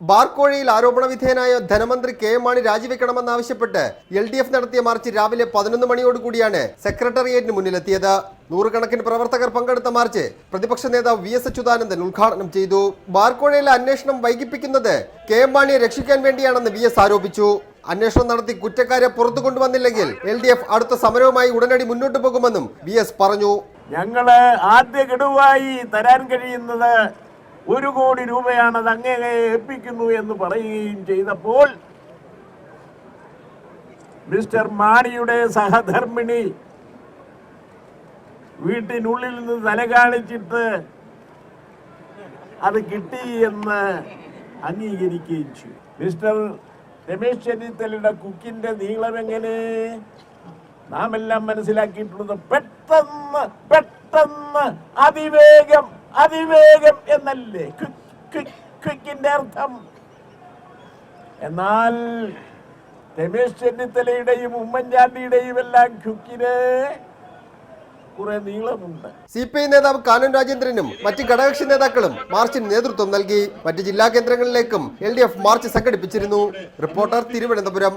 ബാർക്കോഴയിൽ ആരോപണ വിധേയനായ ധനമന്ത്രി കെ എം മാണി രാജിവെക്കണമെന്നാവശ്യപ്പെട്ട് എൽ ഡി എഫ് നടത്തിയ മാർച്ച് രാവിലെ പതിനൊന്ന് മണിയോടുകൂടിയാണ് സെക്രട്ടേറിയറ്റിന് മുന്നിലെത്തിയത്. നൂറുകണക്കിന് പ്രവർത്തകർ പങ്കെടുത്ത മാർച്ച് പ്രതിപക്ഷ നേതാവ് വി എസ് അച്യുതാനന്ദൻ ഉദ്ഘാടനം ചെയ്തു. ബാർക്കോഴയിലെ അന്വേഷണം വൈകിപ്പിക്കുന്നത് കെ എം മാണിയെ രക്ഷിക്കാൻ വേണ്ടിയാണെന്ന് വി എസ് ആരോപിച്ചു. അന്വേഷണം നടത്തി കുറ്റക്കാരെ പുറത്തു കൊണ്ടുവന്നില്ലെങ്കിൽ എൽ ഡി എഫ് അടുത്ത സമരവുമായി ഉടനടി മുന്നോട്ട് പോകുമെന്നും വി എസ് പറഞ്ഞു. ഞങ്ങൾ ആദ്യ ഗഡുവായി തരാൻ കഴിയുന്നത് ഒരു കോടി രൂപയാണ് അത് അങ്ങേ ഏൽപ്പിക്കുന്നു എന്ന് പറയുകയും ചെയ്തപ്പോൾ മിസ്റ്റർ മാണിയുടെ സഹധർമ്മിണി വീട്ടിനുള്ളിൽ നിന്ന് തല കാണിച്ചിട്ട് അത് കിട്ടി എന്ന് അംഗീകരിക്കുകയും ചെയ്തു. മിസ്റ്റർ രമേശ് ചെന്നിത്തലയുടെ കുക്കിന്റെ നീളം എങ്ങനെ? നാം എല്ലാം മനസ്സിലാക്കിയിട്ടുള്ളത് പെട്ടെന്ന് പെട്ടെന്ന് അതിവേഗം അതിവേഗം എന്നല്ലേ? ക്വിക്ക്, ക്വിക്ക്, ക്വിക്കിന്റെ അർത്ഥം. എന്നാൽ രമേശ് ചെന്നിത്തലയുടെയും ഉമ്മൻചാണ്ടിയുടെയും എല്ലാം ക്വിക്കിന് നീളമുണ്ട്. സി പി ഐ നേതാവ് കാനൻ രാജേന്ദ്രനും മറ്റ് ഘടകകക്ഷി നേതാക്കളും മാർച്ചിന് നേതൃത്വം നൽകി. മറ്റ് ജില്ലാ കേന്ദ്രങ്ങളിലേക്കും എൽ ഡി എഫ് മാർച്ച് സംഘടിപ്പിച്ചിരുന്നു. റിപ്പോർട്ടർ തിരുവനന്തപുരം.